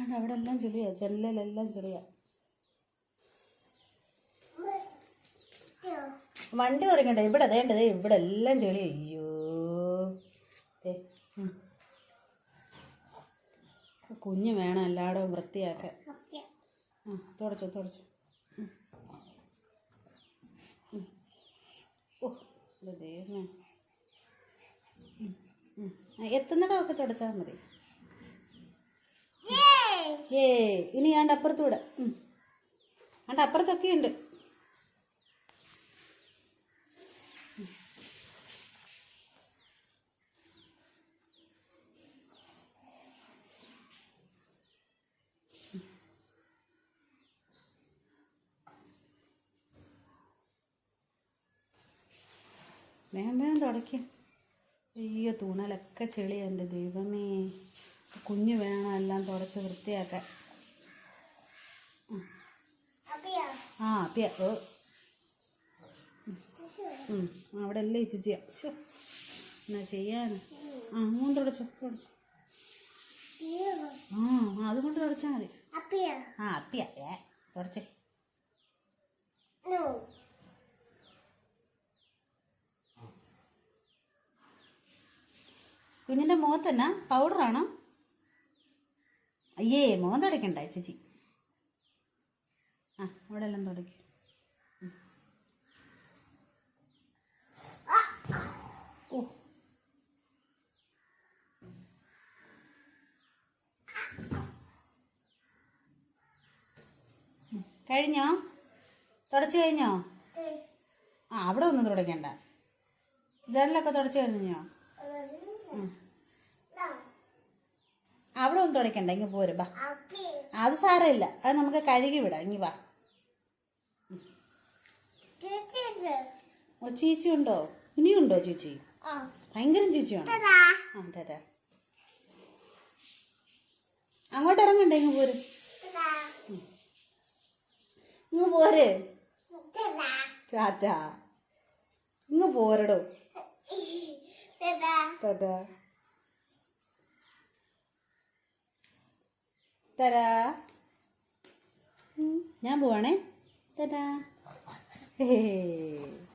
ആണാണ് അവിടെ എല്ലാം ചെളിയാ. ജനലിലെല്ലാം ചെളിയാ. വണ്ടി തുടങ്ങണ്ടേ ഇവിടെ അതേണ്ടത് ഇവിടെ എല്ലാം ചെളി. അയ്യോ. കുഞ്ഞ് വേണം എല്ലായിടവും വൃത്തിയാക്കാൻ. ആ തുടച്ചോ തുടച്ചോ. ഓ. എത്തുന്നിടമൊക്കെ തുടച്ചാൽ മതി. ഏ ഇനി ആണ്ട് അപ്പുറത്തൂടെ. ആണ്ട് അപ്പുറത്തൊക്കെ ഉണ്ട്. വേഗം വേഗം തുടയ്ക്കും. അയ്യോ തൂണലൊക്കെ ചെളിയാ എന്റെ ദൈവമേ. കുഞ്ഞ് വേണം എല്ലാം തുടച്ച് വൃത്തിയാക്കാൻ. ആ അപ്പിയ. ഓ. ഉം, അവിടെ അല്ലേ ചേച്ചിയാ? ശോ എന്നാ ചെയ്യാൻ ആ മൂന്ന് തുടച്ചോ തുടച്ചോ. ആ അതുകൊണ്ട് തുടച്ചാൽ മതി. ആ അപ്പിയ. ഏ തുടച്ചേ. കുഞ്ഞിന്റെ മുഖത്തന്നെ? പൗഡറാണോ? അയ്യേ മോൻ തുടയ്ക്കണ്ട ചേച്ചി. ആ അവിടെ എല്ലാം തുടയ്ക്കും ഓ. കഴിഞ്ഞോ? തുടച്ചു കഴിഞ്ഞോ? ആ അവിടെ ഒന്നും തുടയ്ക്കണ്ട ജനലൊക്കെ തുടച്ചു കഴിഞ്ഞോ. അവിടെ ഒന്നും തുടയ്ക്കണ്ട ഇങ്ങ് പോരും ബാ. അത് സാരമില്ല അത് നമുക്ക് കഴുകി വിടാം ഇങ്ങി വാ. ചീച്ചി ഉണ്ടോ ഇനിയുണ്ടോ ചീച്ചി? ഭയങ്കര ചീച്ചിയാണോ? ആ അങ്ങോട്ട് ഇറങ്ങണ്ടേ ഇങ്ങ് പോര്. ഇങ്ങ് പോര്. ചാറ്റാ ഇങ്ങ് പോരടോ. ടാറ്റാ. തരാ. ഞാൻ പോവാണേ. തരാ. ഹേ.